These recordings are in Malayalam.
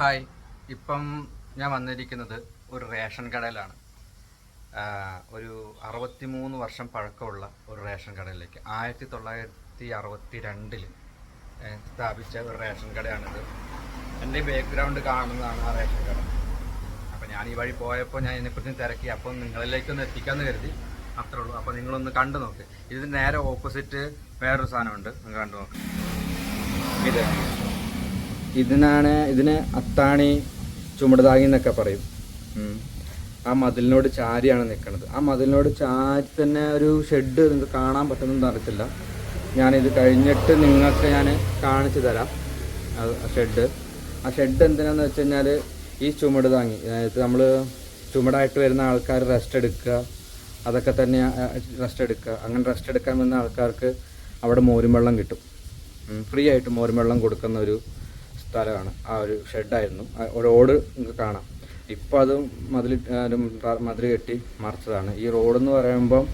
ഹായ്. ഇപ്പം ഞാൻ വന്നിരിക്കുന്നത് ഒരു റേഷൻ കടയിലാണ്. ഒരു അറുപത്തിമൂന്ന് വർഷം പഴക്കമുള്ള ഒരു റേഷൻ കടയിലേക്ക്. ആയിരത്തി തൊള്ളായിരത്തി അറുപത്തി രണ്ടിൽ സ്ഥാപിച്ച ഒരു റേഷൻ കടയാണിത്. എന്റെ ബാക്ക്ഗ്രൗണ്ട് കാണുന്നതാണ് ആ റേഷൻ കട. അപ്പം ഞാൻ ഈ വഴി പോയപ്പോൾ ഞാൻ ഇതിനെക്കുറിച്ച് തിരക്കി. അപ്പം നിങ്ങളിലേക്കൊന്ന് എത്തിക്കാമെന്ന് കരുതി. അത്രേ ഉള്ളൂ. അപ്പോൾ നിങ്ങളൊന്ന് കണ്ടു നോക്ക്. ഇതിന് നേരെ ഓപ്പോസിറ്റ് വേറൊരു സാധനമുണ്ട്. നിങ്ങൾ കണ്ടു നോക്ക്. ഇത്. ഇതിനാണ് ഇതിന് അത്താണി ചുമടുതാങ്ങി എന്നൊക്കെ പറയും. ആ മതിലിനോട് ചാരിയാണ് നിൽക്കുന്നത് ആ മതിലിനോട് ചാരി തന്നെ ഒരു ഷെഡ് നിങ്ങൾക്ക് കാണാൻ പറ്റുന്നതെന്ന് അറിയത്തില്ല. ഞാനിത് കഴിഞ്ഞിട്ട് നിങ്ങൾക്ക് ഞാൻ കാണിച്ചു തരാം. ഷെഡ്. ആ ഷെഡ് എന്തിനാന്ന് വെച്ച് കഴിഞ്ഞാൽ ഈ ചുമട് താങ്ങി അതായത് നമ്മൾ ചുമടായിട്ട് വരുന്ന ആൾക്കാർ റെസ്റ്റ് എടുക്കുക. അതൊക്കെ തന്നെ റെസ്റ്റ് എടുക്കുക. അങ്ങനെ റെസ്റ്റ് എടുക്കാൻ വന്ന ആൾക്കാർക്ക് അവിടെ മോരും വെള്ളം കിട്ടും. ഫ്രീ ആയിട്ട് മോരും വെള്ളം കൊടുക്കുന്ന ഒരു സ്ഥലമാണ് ആ ഒരു ഷെഡായിരുന്നു ഒരു നിങ്ങൾക്ക് കാണാം. ഇപ്പോൾ അത് മതിൽ മതിൽ കെട്ടി മറിച്ചതാണ്. ഈ റോഡെന്ന് പറയുമ്പം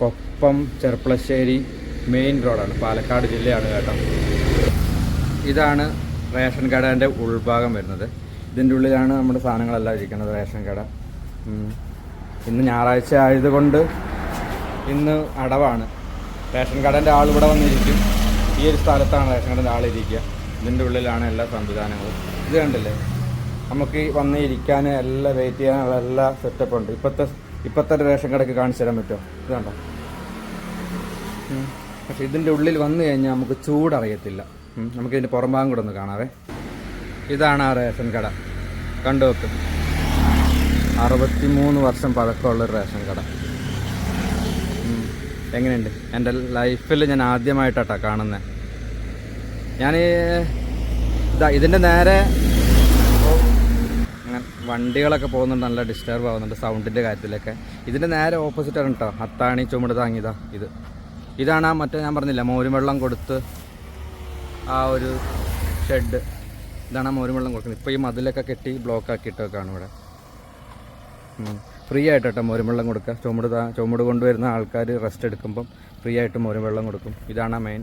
കൊപ്പം ചെർപ്പളശ്ശേരി മെയിൻ റോഡാണ് പാലക്കാട് ജില്ലയാണ് കേട്ടോ. ഇതാണ് റേഷൻ കടേന്റെ ഉൾഭാഗം വരുന്നത്. ഇതിന്റെ ഉള്ളിലാണ് നമ്മുടെ സാധനങ്ങളെല്ലാം ഇരിക്കുന്നത് റേഷൻ കട. ഇന്ന് ഞായറാഴ്ച ആയതുകൊണ്ട് ഇന്ന് അടവാണ്. റേഷൻ കടേന്റെ ആൾ ഇവിടെ വന്നിരിക്കും. ഈ ഒരു സ്ഥലത്താണ് റേഷൻ കടേന്റെ ആൾ ഇരിക്കുക. ഇതിന്റെ ഉള്ളിലാണ് എല്ലാ സംവിധാനങ്ങളും. ഇത് കണ്ടില്ലേ? നമുക്ക് വന്ന് ഇരിക്കാൻ എല്ലാം വെയിറ്റ് ചെയ്യാനുള്ള എല്ലാ സെറ്റപ്പ് ഉണ്ട്. ഇപ്പോഴത്തെ ഇപ്പോഴത്തെ റേഷൻ കടയ്ക്ക് കാണിച്ചു തരാൻ പറ്റുമോ? ഇത് കണ്ടോ? പക്ഷെ ഇതിന്റെ ഉള്ളിൽ വന്നു കഴിഞ്ഞാൽ നമുക്ക് ചൂടറിയത്തില്ല. നമുക്ക് ഇതിന്റെ പുറംഭാഗം കൂടെ ഒന്ന് കാണാവേ. ഇതാണ് ആ റേഷൻ കട. കണ്ടു വെക്കും അറുപത്തി മൂന്ന് വർഷം പഴക്കമുള്ള ഒരു റേഷൻ കട. എങ്ങനെയുണ്ട്? എന്റെ ലൈഫിൽ ഞാൻ ആദ്യമായിട്ടാട്ടാ കാണുന്നത് ഞാൻ ഇതാ ഇതിന്റെ നേരെ വണ്ടികളൊക്കെ പോകുന്നുണ്ട് നല്ല ഡിസ്റ്റർബ് ആവുന്നുണ്ട് സൗണ്ടിന്റെ കാര്യത്തിലൊക്കെ. ഇതിന്റെ നേരെ ഓപ്പോസിറ്റാണ് കേട്ടോ അത്താണി ചുമട് താങ്ങിയതാ ഇത്. ഇതാണ് ആ മറ്റേ ഞാൻ പറഞ്ഞില്ല മോരും വെള്ളം കൊടുത്ത് ആ ഒരു ഷെഡ് ഇതാണ് ആ മോരും വെള്ളം കൊടുക്കുന്നത്. ഇപ്പോൾ ഈ മതിലൊക്കെ കെട്ടി ബ്ലോക്ക് ആക്കിയിട്ടൊക്കെയാണ് ഇവിടെ. ഫ്രീ ആയിട്ട് കേട്ടോ മോരും വെള്ളം കൊടുക്കുക. ചുമട് ചുമട് കൊണ്ടുവരുന്ന ആൾക്കാർ റെസ്റ്റ് എടുക്കുമ്പം ഫ്രീ ആയിട്ട് മോരും വെള്ളം കൊടുക്കും ഇതാണ് മെയിൻ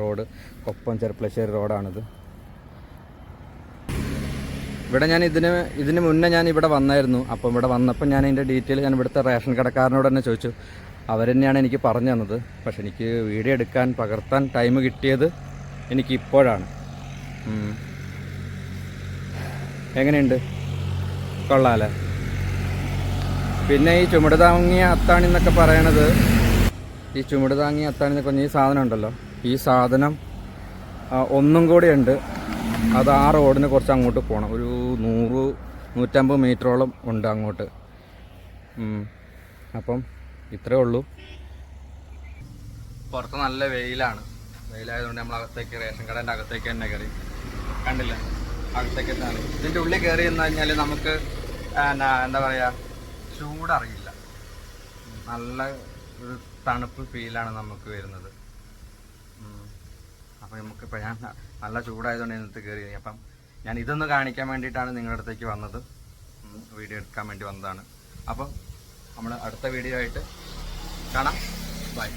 റോഡ് കൊപ്പം ചെർപ്പളശ്ശേരി റോഡാണിത് ഇവിടെ ഞാൻ ഇതിന് ഇതിന് മുന്നേ ഞാൻ ഇവിടെ വന്നായിരുന്നു. അപ്പം ഇവിടെ വന്നപ്പോൾ ഞാൻ അതിന്റെ ഡീറ്റെയിൽ ഞാൻ ഇവിടുത്തെ റേഷൻ കടക്കാരനോട് തന്നെ ചോദിച്ചു. അവർ തന്നെയാണ് എനിക്ക് പറഞ്ഞു തന്നത്. പക്ഷെ എനിക്ക് വീഡിയോ എടുക്കാൻ പകർത്താൻ ടൈം കിട്ടിയത് എനിക്ക് ഇപ്പോഴാണ്. എങ്ങനെയുണ്ട്? കൊള്ളാമല്ലേ പിന്നെ ഈ ചുമട് താങ്ങിയ അത്താണി എന്നൊക്കെ പറയണത്. ഈ ചുമട് താങ്ങിയ അത്താണി എന്നൊക്കെ പറഞ്ഞ ഈ സാധനം ഉണ്ടല്ലോ. ഈ സാധനം ഒന്നും കൂടി ഉണ്ട്. അത് ആ റോഡിന് കുറച്ച് അങ്ങോട്ട് പോകണം ഒരു നൂറ് നൂറ്റമ്പത് മീറ്ററോളം ഉണ്ട് അങ്ങോട്ട്. അപ്പം ഇത്രേ ഉള്ളൂ. പുറത്ത് നല്ല വെയിലാണ്. വെയിലായതുകൊണ്ട് നമ്മൾ അകത്തേക്ക് റേഷൻ കടേന്റെ അകത്തേക്ക് തന്നെ കയറി. കണ്ടില്ല? അകത്തേക്ക് തന്നെ ഇതിന്റെ ഉള്ളിൽ കയറി എന്ന് കഴിഞ്ഞാൽ നമുക്ക് എന്താ പറയുക ചൂടറിയില്ല. നല്ല ഒരു തണുപ്പ് ഫീലാണ് നമുക്ക് വരുന്നത്. അപ്പം നമുക്ക് ഇപ്പം ഞാൻ നല്ല ചൂടായതുകൊണ്ട് ഇതിനകത്ത് കയറി അപ്പം ഞാൻ ഇതൊന്ന് കാണിക്കാൻ വേണ്ടിയിട്ടാണ് നിങ്ങളുടെ അടുത്തേക്ക് വന്നത്. വീഡിയോ എടുക്കാൻ വേണ്ടി വന്നതാണ്. അപ്പം നമ്മൾ അടുത്ത വീഡിയോ ആയിട്ട് കാണാം. ബൈ.